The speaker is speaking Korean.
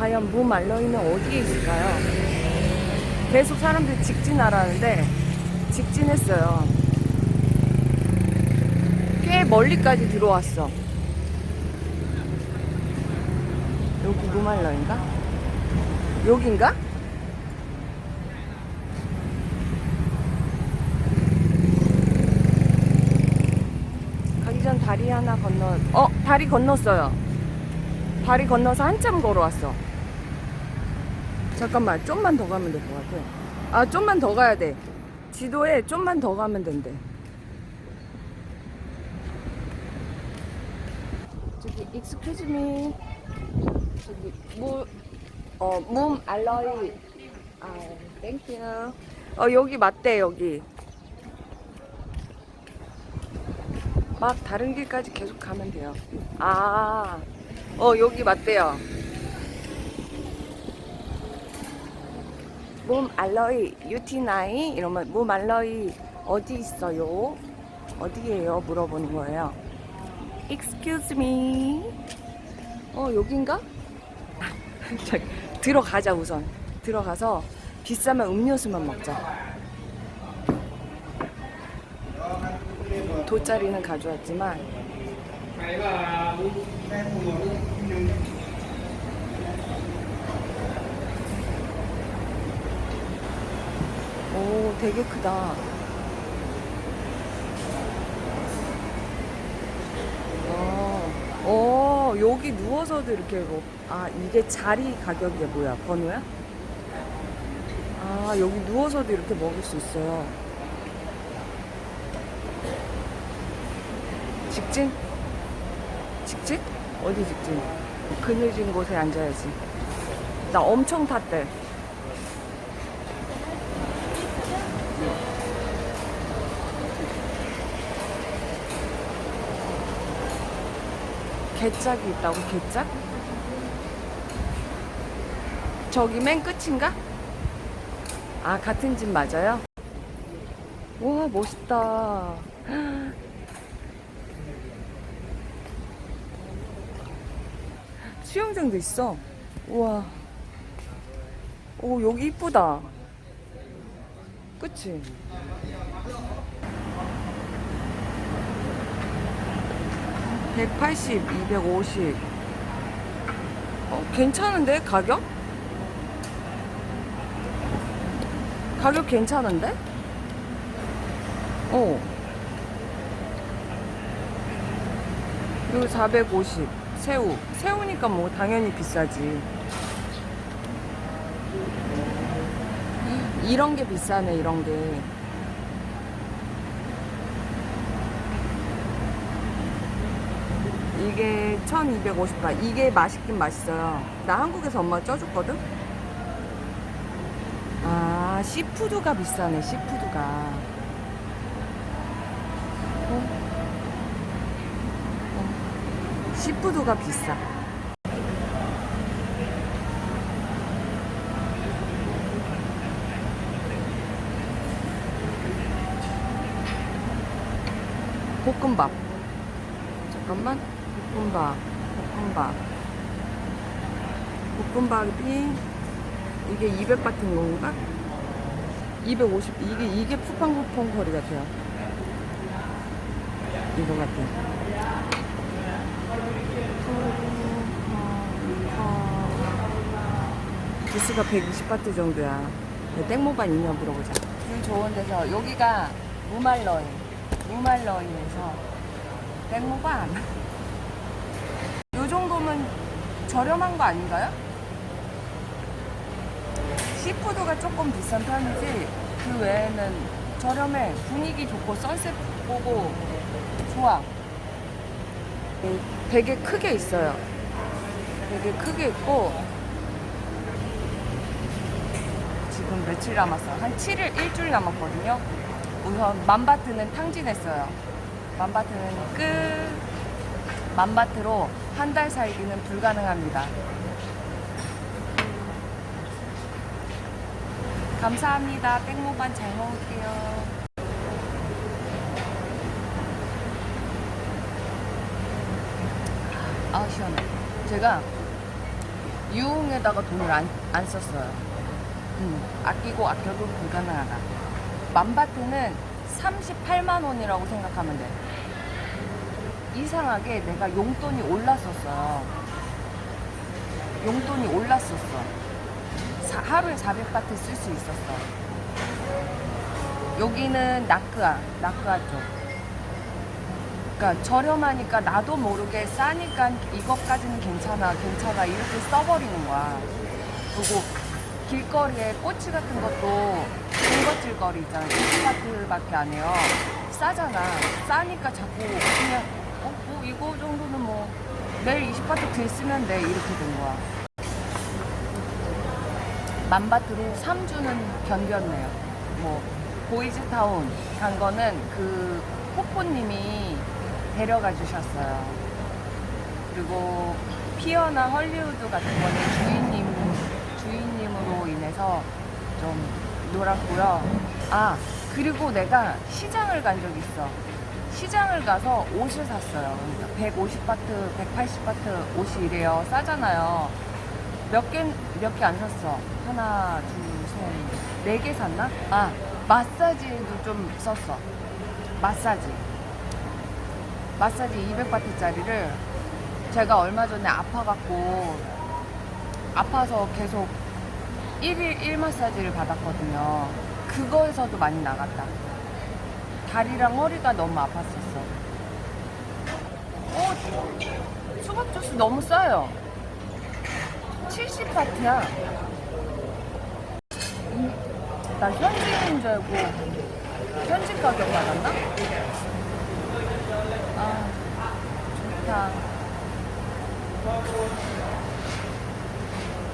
과연 무말로이는 어디에 있을까요? 계속 사람들이 직진하라는데 직진했어요. 꽤 멀리까지 들어왔어. 여기 무말로인가? 여긴가? 가기 전 다리 하나 건너, 어, 다리 건넜어요. 다리 건너서 한참 걸어왔어. 잠깐만, 좀만 더 가면 될 것 같아. 아, 좀만 더 가야 돼. 지도에 좀만 더 가면 된대. 저기, excuse me. 저기, 무, 어, 문 알로이. 아, 땡큐. 어, 여기 맞대, 여기. 막 다른 길까지 계속 가면 돼요. 아, 어, 여기 맞대요. 몸 알러이 유티나이 이러면 몸 알러이 어디 있어요? 어디에요? 물어보는 거예요. Excuse me. 어 여긴가? 들어가자 우선. 들어가서 비싸면 음료수만 먹자. 돗자리는 가져왔지만 오 되게 크다. 어, 어 여기 누워서도 이렇게 뭐, 아 이게 자리 가격이 뭐야 번호야? 아 여기 누워서도 이렇게 먹을 수 있어요. 직진? 직진? 어디 직진? 그늘진 곳에 앉아야지. 나 엄청 탔대. 개짝이 있다고 개짝? 저기 맨 끝인가? 아 같은 집 맞아요? 와 멋있다. 수영장도 있어. 우와. 오 여기 이쁘다. 그치? (180) (250) 어 괜찮은데 가격? 가격 괜찮은데? 어. 그리고 450 새우. 새우니까 뭐 당연히 비싸지. 이런 게 비싸네 이런 게 이게 1250원 이게 맛있긴 맛있어요 나 한국에서 엄마가 쪄줬거든 아 시푸드가 비싸네 시푸드가 어? 시푸드가 비싸. 볶음밥. 잠깐만. 볶음밥. 볶음밥. 볶음밥이 이게 200 같은 건가? 250. 이게 이게 푸팡푸팡 거리 같아요. 이거 같아. 기수가 120바트 정도야. 땡모반 있냐 물어보자. 뷰 좋은 데서 여기가 무말러인. 무말러인에서 땡모반. 요 정도면 저렴한 거 아닌가요? 시푸드가 조금 비싼 편이지 그 외에는 저렴해. 분위기 좋고 선셋 보고 좋아. 되게 크게 있어요. 되게 크게 있고 지금 며칠 남았어? 한 7일, 일주일 남았거든요. 우선 만바트는 탕진했어요. 만바트는 끝. 만바트로 한 달 살기는 불가능합니다. 감사합니다. 땡모반 잘 먹을게요. 아, 시원해. 제가 유흥에다가 돈을 안, 안 썼어요. 음, 아끼고 아껴도 불가능하다. 맘바트는 38만 원이라고 생각하면 돼. 이상하게 내가 용돈이 올랐었어요. 용돈이 올랐었어. 사- 하루에 400바트 쓸 수 있었어. 여기는 나크아, 나크아 쪽. 그러니까 저렴하니까 나도 모르게 싸니까 이것까지는 괜찮아, 괜찮아 이렇게 써버리는 거야. 그리고 길거리에 꼬치 같은 것도 군것질거리 있잖아. 20바트밖에 안 해요. 싸잖아. 싸니까 자꾸 그냥 이거 정도는 뭐 매일 20바트 들 쓰면 돼 이렇게 된 거야. 만바트로 3주는 견뎠네요. 뭐 보이즈타운 간 거는 그 포포님이 데려가 주셨어요. 그리고 피어나 헐리우드 같은 거는 주인님 주인님으로 인해서 좀 놀았고요. 아 그리고 내가 시장을 간 적이 있어. 시장을 가서 옷을 샀어요. 그러니까 150바트, 180바트 옷이 이래요. 싸잖아요. 몇 개, 몇 개 안 샀어. 하나, 둘, 셋, 네 개 샀나? 아, 마사지도 좀 썼어. 마사지. 마사지 200바트짜리를 제가 얼마 전에 아파갖고, 아파서 계속 1일 1 마사지를 받았거든요. 그거에서도 많이 나갔다. 다리랑 허리가 너무 아팠었어. 어, 수박 주스 너무 싸요. 70바트야. 나 현지인 줄 알고 현지 가격 받았나? 아, 좋다.